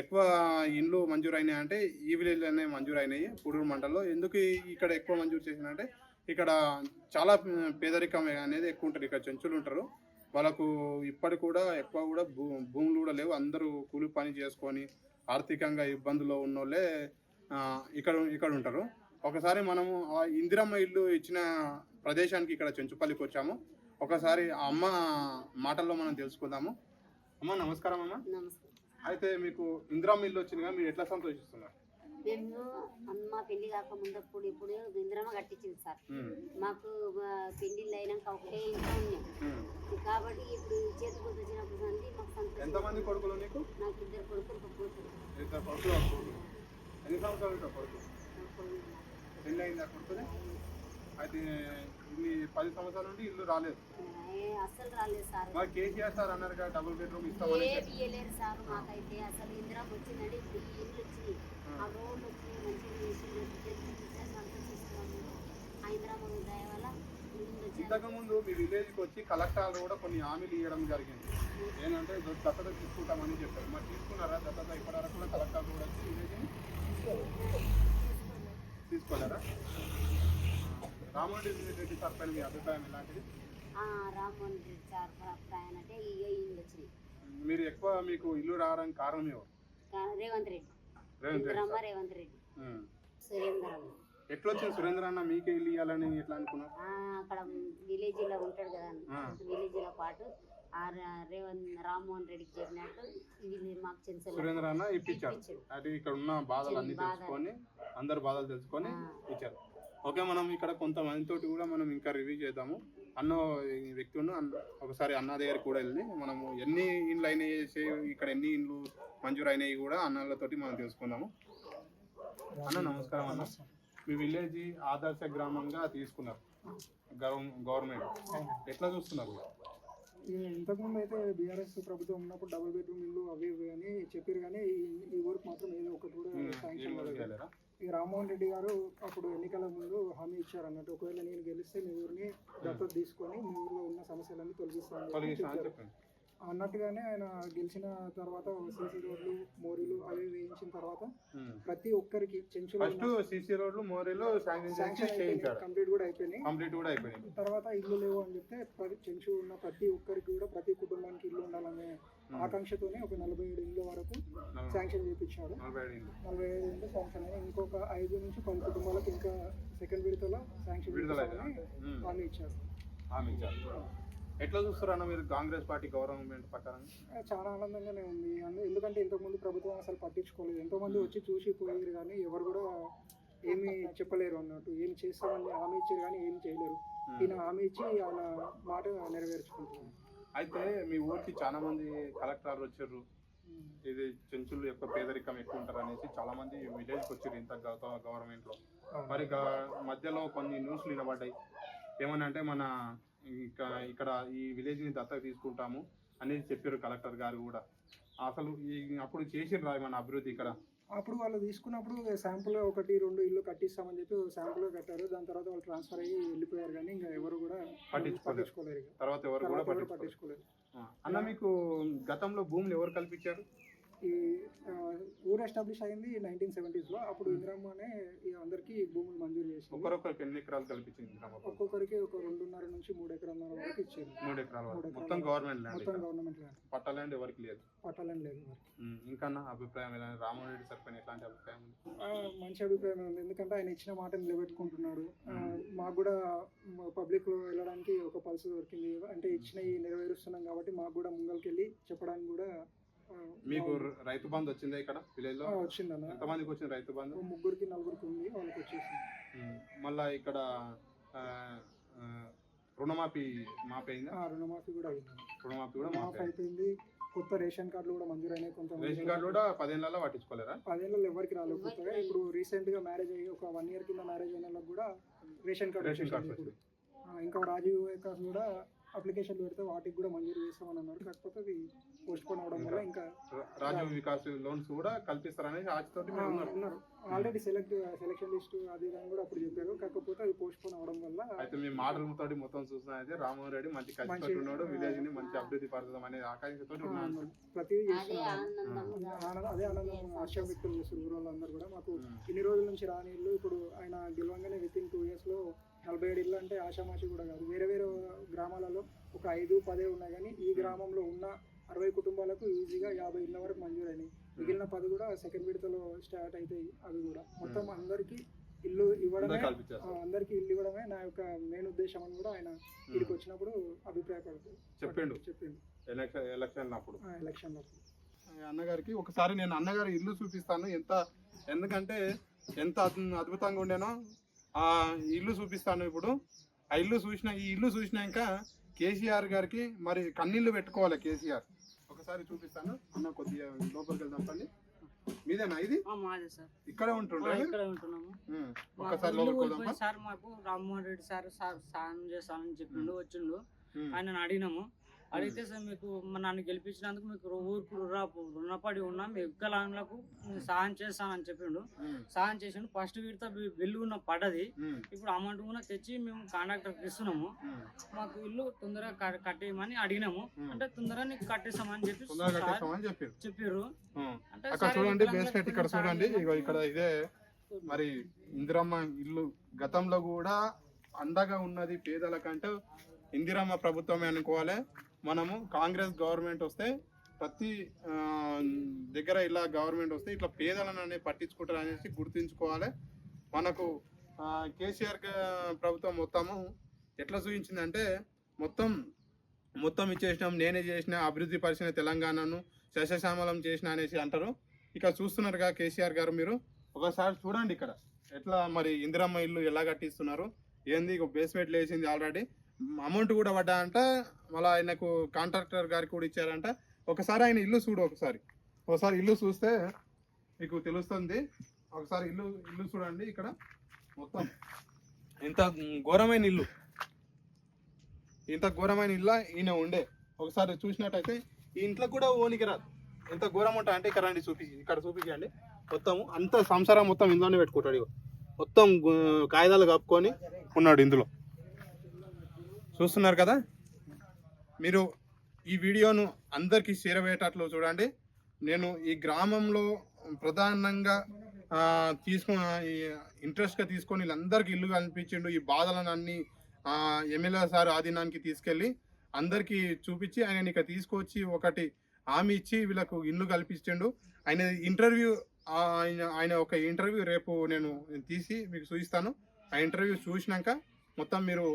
ఎక్కువ ఇండ్లు మంజూరు అయినాయి అంటే ఈ విలేజ్లోనే మంజూరు అయినాయి పూడూరు మండలంలో. ఎందుకు ఇక్కడ ఎక్కువ మంజూరు చేసినంటే ఇక్కడ చాలా పేదరికం అనేది ఎక్కువ ఉంటుంది. ఇక్కడ చెంచులు ఉంటారు. వాళ్ళకు ఇప్పటి కూడా ఎక్కువ కూడా భూ భూములు కూడా లేవు. అందరూ కూలి పని చేసుకొని ఆర్థికంగా ఇబ్బందుల్లో ఉన్నోళ్ళే ఇక్కడ ఇక్కడ ఉంటారు. ఒకసారి మనము ఆ ఇందిరమ్మ ఇల్లు ఇచ్చిన ప్రదేశానికి ఇక్కడ చెంచుపల్లికి వచ్చాము. ఒకసారి ఆ అమ్మ మాటల్లో మనం తెలుసుకుందాము. అమ్మ నమస్కారం అమ్మ. నమస్కారం. అయితే మీకు ఇందిరమ్మ ఇల్లు వచ్చిందిగా మీరు ఎట్లా సంతోషిస్తున్నారు? మేము అమ్మ పెళ్ళి కాక ముందప్పుడు ఇప్పుడు ఇంద్రమ్మ కట్టించింది సార్. మాకు పెళ్ళిళ్ళు అయినాక ఒకటే ఇంట్లో ఉన్నాం. ఉమ్. కాబట్టి ఇప్పుడు చేతి గుర్తు వచ్చినప్పుడు అండి మాకు సంతోషం. ఎంతమంది కొడుకులు నీకు? నాకు ఇద్దరు కొడుకులు ఒక కూతురు. ఇద్దరు కొడుకులు. ఎన్ని సంవత్సరాలు కొడుకు? కొడుకు. పెళ్ళి అయిందా కొడుకుని? అయితే ఇన్ని పది సంవత్సరాల నుండి ఇల్లు రాలేదు. ఏ, అస్సలు రాలేదు సార్. మరి కేసీఆర్ సార్ అన్నారు కదా డబుల్ బెడ్రూమ్ ఇస్తామని ఏ బియ్యలేరు సార్ మాకైతే. అసలు ఇందిరమ్మ వచ్చిందండి ఇప్పుడు ఈ ఇల్లు వచ్చినాయి ఆ. రోడ్లు వచ్చినాయి మంచిగా చేసిండ్రు. చేతులు చూస్తే సంతోషిస్తున్నాము ఆ ఇందిరమ్మ దయ వల్ల ఇల్లు వచ్చాయి ఇంతకు ముందు మీ విలేజ్కి వచ్చి కలెక్టర్లు కూడా కొన్ని హామీలు ఇవ్వడం జరిగింది. ఏంటంటే దత్తత తీసుకుంటామని చెప్పారు. మరి తీసుకున్నారా? దత్తత ఇప్పటివరకు కూడా కలెక్టర్లు కూడా వచ్చి విలేజ్ని తీసుకోలేరా రామోజీ రెడ్డి సార్ పైన మీ అభిప్రాయం ఎలాంటిది ఆ, రామ్మోహన్ రెడ్డి సార్ అభిప్రాయం అంటే ఇల్లు వచ్చినాయి మీరు ఎక్కువ మీకు ఇల్లు రావడానికి కారణం ఎవరు రేవంత్ రెడ్డి రేవంత్ రెడ్డి. రేవంత్ రెడ్డి ఉమ్. సురేంద్రమ్మ ఎట్లా వచ్చింది సురేంద్ర అన్న మీకే ఇల్లు ఇవ్వాలని ఎట్లా అనుకున్నారు అక్కడ విలేజ్లో ఉంటాడు కదా. విలేజ్లో పాటు రేవంత్ రామ్మోహన్ రెడ్డికి చెప్పినట్టు ఇది మాకు చెంచలు సురేంద్ర అన్న ఇప్పించారు. అది ఇక్కడ ఉన్న బాధలు అన్ని. తెలుసుకొని అందరు బాధలు తెలుసుకొని. ఇచ్చారు ఓకే మనం ఇక్కడ కొంతమందితోటి కూడా మనం ఇంకా రివ్యూ చేద్దాము. అన్న ఈ వ్యక్తి ఉన్న అన్న- ఒకసారి అన్న దగ్గరికి కూడా వెళ్ళి మనము ఎన్ని ఇండ్లు అయినాయి ఇక్కడ ఎన్ని ఇండ్లు మంజూరు అయినాయి కూడా అన్నలతోటి మనం తెలుసుకుందాము. అన్న నమస్కారం అన్న. మీ విలేజ్ ఆదర్శ గ్రామంగా తీసుకున్నారు. Govern- government. ఎట్లా చూస్తున్నారు? ఇంతకుముందు అయితే బీఆర్ఎస్ ప్రభుత్వం ఉన్నప్పుడు డబుల్ బెడ్రూమ్ ఇల్లు అవి ఇవి అని చెప్పారు కానీ ఈ- ఊరికి మాత్రం ఏదో ఒకటి కూడా శాంక్షన్? ఈ రామ్మోహన్ రెడ్డి గారు అప్పుడు ఎన్నికల ముందు హామీ ఇచ్చారు అన్నట్టు. ఒకవేళ నేను గెలిస్తే మీ ఊరిని దత్తత తీసుకొని మీ ఊర్లో ఉన్న సమస్యలన్నీ తొలగిస్తాను అన్నట్టుగానే ఆయన గెలిచిన తర్వాత సీసీ రోడ్లు మోరీలు అవి వేయించిన తర్వాత. ప్రతి ఒక్కరికి ఫస్ట్ సిసి రోడ్లు మోరీలు కంప్లీట్ కూడా అయిపోయినాయి. కంప్లీట్ కూడా అయిపోయింది తర్వాత ఇల్లు లేవు అని చెప్తే చెంచు ఉన్న ప్రతి ఒక్కరికి కూడా ప్రతి కుటుంబానికి ఇల్లు ఉండాలనే ఆకాంక్షతోనే ఒక నలభై ఏడు ఇళ్ళ వరకు శాంక్షన్ చేయించాడు నలభై ఏడు ఇండ్లు శాంక్షన్ అయ్యాయి ఇంకొక ఐదు నుంచి పది కుటుంబాలకు ఇంకా సెకండ్ విడతలో శాంక్షన్. హామీ ఇచ్చారు. హామీ ఇచ్చారు. ఎట్లా చూస్తారన్న మీరు కాంగ్రెస్ పార్టీ గవర్నమెంట్ ప్రకారం చాలా ఆనందంగానే ఉంది. ఎందుకంటే ఇంతకుముందు ప్రభుత్వం అసలు పట్టించుకోలేదు. ఎంతో మంది వచ్చి చూసి పోయారు కానీ ఎవరు కూడా ఏమీ చెప్పలేరు అన్నట్టు. ఏం చేస్తామని హామీ ఇచ్చారు కానీ ఏం చేయలేరు. ఈయన హామీ ఇచ్చి ఆయన మాట నెరవేర్చుకుంటున్నారు. అయితే మీ ఊరికి చాలా మంది కలెక్టర్ వచ్చారు. ఇది చెంచులు యొక్క పేదరికం ఎక్కువ ఉంటారు అనేసి చాలా మంది విలేజ్కి వచ్చారు ఇంత గవర్నమెంట్లో మరి మధ్యలో కొన్ని న్యూస్లు వినబడ్డాయి. ఏమని అంటే మన ఇక ఇక్కడ ఈ విలేజ్ని దత్తత తీసుకుంటాము అనేది చెప్పారు కలెక్టర్ గారు కూడా అసలు అప్పుడు చేసిండ్రా మన అభివృద్ధి ఇక్కడ అప్పుడు వాళ్ళు తీసుకున్నప్పుడు శాంపుల్ ఒకటి రెండు ఇల్లు కట్టిస్తామని చెప్పి శాంపుల్ కట్టారు దాని తర్వాత వాళ్ళు ట్రాన్స్ఫర్ అయ్యి వెళ్ళిపోయారు కానీ ఇంకా ఎవరు కూడా. పట్టించుకోలేరు. తర్వాత ఎవరు కూడా పట్టించుకోలేరు. అన్న మీకు గతంలో భూములు ఎవరు కల్పించారు ఈ ఊరు ఎస్టాబ్లిష్ అయింది నైన్టీన్ సెవెంటీస్లో. అప్పుడు ఇందిరమ్మనే ఈ అందరికి భూములు మంజూరు చేసింది. ఒకరొకరికి ఎన్ని ఎకరాలు కల్పించింది? ఒక్కొక్కరికి ఒక రెండున్నర నుంచి మూడు ఎకరాల వరకు ఇచ్చారు మూడు ఎకరాల మొత్తం గవర్నమెంట్ ల్యాండ్ మొత్తం గవర్నమెంట్ ల్యాండ్ పట్టా ల్యాండ్ ఎవరికి లేదు? పట్టాలని లేదు. ఉమ్, ఇంకా అభిప్రాయం ఎలా రామరెడ్డి సార్ పైన ఎట్లాంటి అభిప్రాయం మంచి అభిప్రాయం ఉంది. ఎందుకంటే ఆయన ఇచ్చిన మాట నిలబెట్టుకుంటున్నాడు. ఆ, మాకు కూడా పబ్లిక్లో వెళ్ళడానికి ఒక పల్స్ దొరికింది. అంటే ఇచ్చిన ఈ నెరవేరుస్తున్నాం కాబట్టి మాకు కూడా ముంగల్కి వెళ్ళి చెప్పడానికి కూడా మీకు రైతు బంధు వచ్చిందా ఇక్కడ విలేజ్లో వచ్చిందన్న. ఎంతమందికి వచ్చింది రైతు బంధు? ముగ్గురికి నలుగురికి ఉంది వాళ్ళకి వచ్చేసింది. మళ్ళా ఇక్కడ రుణమాఫీ మాఫీ అయిందా ఆ, రుణమాఫీ కూడా అయింది రుణమాఫీ కూడా మాఫ్. అయిపోయింది. కొత్త రేషన్ కార్డులు కూడా మంజూరైనాయి కొంత రేషన్ కార్డు కూడా పదేళ్ళలో పట్టించుకోలేరా? పదేళ్ళలో ఎవరికి రాలేదు. కొత్తగా ఇప్పుడు రీసెంట్గా మ్యారేజ్ అయ్యి ఒక వన్ ఇయర్ కింద మ్యారేజ్ అయిన వాళ్ళకి కూడా రేషన్ కార్డు రేషన్ కార్డు ఇంకా రాజీవ్ కూడా అప్లికేషన్లు పెడితే వాటికి కూడా మంజూరు చేస్తామని అన్నారు. కాకపోతే అది పోస్ట్ పోన్ అవడం ఇంకా రాజీవ్ వికాస్ లోన్స్ కూడా కల్పిస్తారనేసి ఆశతోటి ఉన్నారు. ఆల్రెడీ సెలెక్ట్ సెలక్షన్ లిస్ట్ అది అని కూడా అప్పుడు చెప్పారు. కాకపోతే అది పోస్ట్ పోన్ అవడం వల్ల అయితే మీ మాటలతోటి మొత్తం చూసిన అయితే రామ్మోహన్ రెడ్డి మంచి కష్టపడి ఉన్నాడు విలేజ్ని మంచి అభివృద్ధి పరచడం అనే ఆకాంక్షతో ప్రతిదీ అదే చేస్తున్నారు. ఆనందం. ఆనందం అదే ఆనందం హర్షం వ్యక్తం చేస్తారు ఊరోళ్ళందరూ కూడా. మాకు. ఇన్ని రోజుల నుంచి రాని ఇల్లు ఇప్పుడు ఆయన గెలవంగానే విత్ ఇన్ టూ ఇయర్స్లో నలభై ఏడు ఇల్లు అంటే ఆషామాషి కూడా కాదు. వేరే వేరే గ్రామాలలో ఒక ఐదు పదే ఉన్నాయి. కానీ ఈ గ్రామంలో ఉన్న అరవై కుటుంబాలకు ఈజీగా యాభై ఇళ్ళ వరకు మంజూరైనాయి. మిగిలిన పది కూడా సెకండ్ విడతలో స్టార్ట్ అవుతాయి అవి కూడా. మొత్తం అందరికీ ఇల్లు ఇవ్వడమే అందరికీ ఇల్లు ఇవ్వడమే నా యొక్క మెయిన్ ఉద్దేశం అని కూడా ఆయన ఇక్కడికి వచ్చినప్పుడు అభిప్రాయపడుతుంది చెప్పిండు? చెప్పిండు. ఎలక్షన్ అప్పుడు? అన్నగారికి ఒకసారి నేను అన్నగారి ఇల్లు చూపిస్తాను. ఎంత ఎందుకంటే ఎంత అద్భు- అద్భుతంగా ఉండేనో ఆ ఇల్లు చూపిస్తాను ఇప్పుడు. ఆ ఇల్లు చూసిన ఈ ఇల్లు చూసినాక కేసీఆర్ గారికి మరి కన్నీళ్ళు పెట్టుకోవాలి కేసీఆర్. ఒకసారి చూపిస్తాను. అన్న కొద్దిగా లోపలికి వెళ్దాం పని మీదేనా ఇది? మాదే సార్. ఇక్కడే ఉంటుండే ఇక్కడే ఉంటున్నాము. లోపలికి సార్ మాకు రామ్మోహన్ రెడ్డి సార్ సార్ సాయం చేస్తానని చెప్పిండు వచ్చిండు. ఆయన అడిగినాము. అడిగితే సార్ మీకు మ- నన్ను గెలిపించినందుకు మీకు ఊరికి రుణ రుణపడి ఉన్నా మీ వికలాంగులకు సహాయం చేస్తానని చెప్పిండు. సహాయం చేసిండు ఫస్ట్ విడత బిల్లు ఉన్న పడ్డది. ఇప్పుడు అమౌంట్ కూడా తెచ్చి మేము కాంట్రాక్టర్కి ఇస్తున్నాము. మాకు ఇల్లు తొందరగా కట్టేయమని అడిగినాము. అంటే తొందరగా నీకు కట్టేస్తామని చెప్పి చెప్పారు. అంటే చూడండి బేస్మెంట్ ఇక్కడ చూడండి ఇక్కడ ఇదే మరి ఇందిరమ్మ ఇల్లు గతంలో కూడా అండగా ఉన్నది పేదల కంటే ఇందిరమ్మ ప్రభుత్వమే అనుకోవాలి మనము కాంగ్రెస్ గవర్నమెంట్ వస్తే ప్రతి దగ్గర ఇలా గవర్నమెంట్ వస్తే ఇట్లా పేదలను అనేది పట్టించుకుంటారు అనేసి గుర్తుంచుకోవాలి. మనకు కేసీఆర్ ప్రభుత్వం మొత్తము ఎట్లా చూపించిందంటే మొత్తం మొత్తం ఇచ్చేసినాం నేనే చేసిన అభివృద్ధి పరిచిన తెలంగాణను శశశ్యామలం చేసిన అనేసి అంటారు. ఇక్కడ చూస్తున్నారుగా కేసీఆర్ గారు మీరు. ఒకసారి చూడండి ఇక్కడ. ఎట్లా మరి ఇందిరమ్మ ఇల్లు ఎలా కట్టిస్తున్నారు? ఏంది ఇక బేస్మెంట్ లేచింది ఆల్రెడీ అమౌంట్ కూడా పడ్డా అంట మళ్ళీ ఆయనకు కాంట్రాక్టర్ గారికి కూడా ఇచ్చారంట. ఒకసారి ఆయన ఇల్లు చూడు ఒకసారి. ఒకసారి ఇల్లు చూస్తే మీకు తెలుస్తుంది. ఒకసారి ఇల్లు ఇల్లు చూడండి ఇక్కడ మొత్తం. ఇంత ఘోరమైన ఇల్లు. ఇంత ఘోరమైన ఇల్లు ఈయన ఉండే. ఒకసారి చూసినట్టయితే ఈ ఇంట్లో కూడా ఓనికి రాదు. ఎంత ఘోరం ఉంటా అంటే ఇక్కడ రండి చూపించి ఇక్కడ చూపించండి. మొత్తం అంత సంసారం మొత్తం ఇందులోనే పెట్టుకుంటాడు మొత్తం కాగితాలు కప్పుకొని ఉన్నాడు ఇందులో. చూస్తున్నారు కదా? మీరు ఈ వీడియోను అందరికీ చేరవేటట్లు చూడండి. నేను ఈ గ్రామంలో ప్రధానంగా తీసుకు ఇంట్రెస్ట్గా తీసుకొని వీళ్ళందరికీ ఇల్లు కనిపించిండు ఈ బాధలను అన్ని ఎమ్మెల్యే సార్ ఆధీనానికి తీసుకెళ్ళి అందరికీ చూపించి ఆయన ఇక తీసుకొచ్చి ఒకటి హామీ ఇచ్చి వీళ్ళకు ఇల్లు కల్పించిండు. ఆయన ఇంటర్వ్యూ ఆయన ఆయన ఒక ఇంటర్వ్యూ రేపు నేను తీసి మీకు చూపిస్తాను. ఆ ఇంటర్వ్యూ చూసినాక మొత్తం మీరు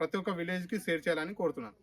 ప్రతి ఒక్క విలేజ్కి షేర్ చేయాలని కోరుతున్నాను.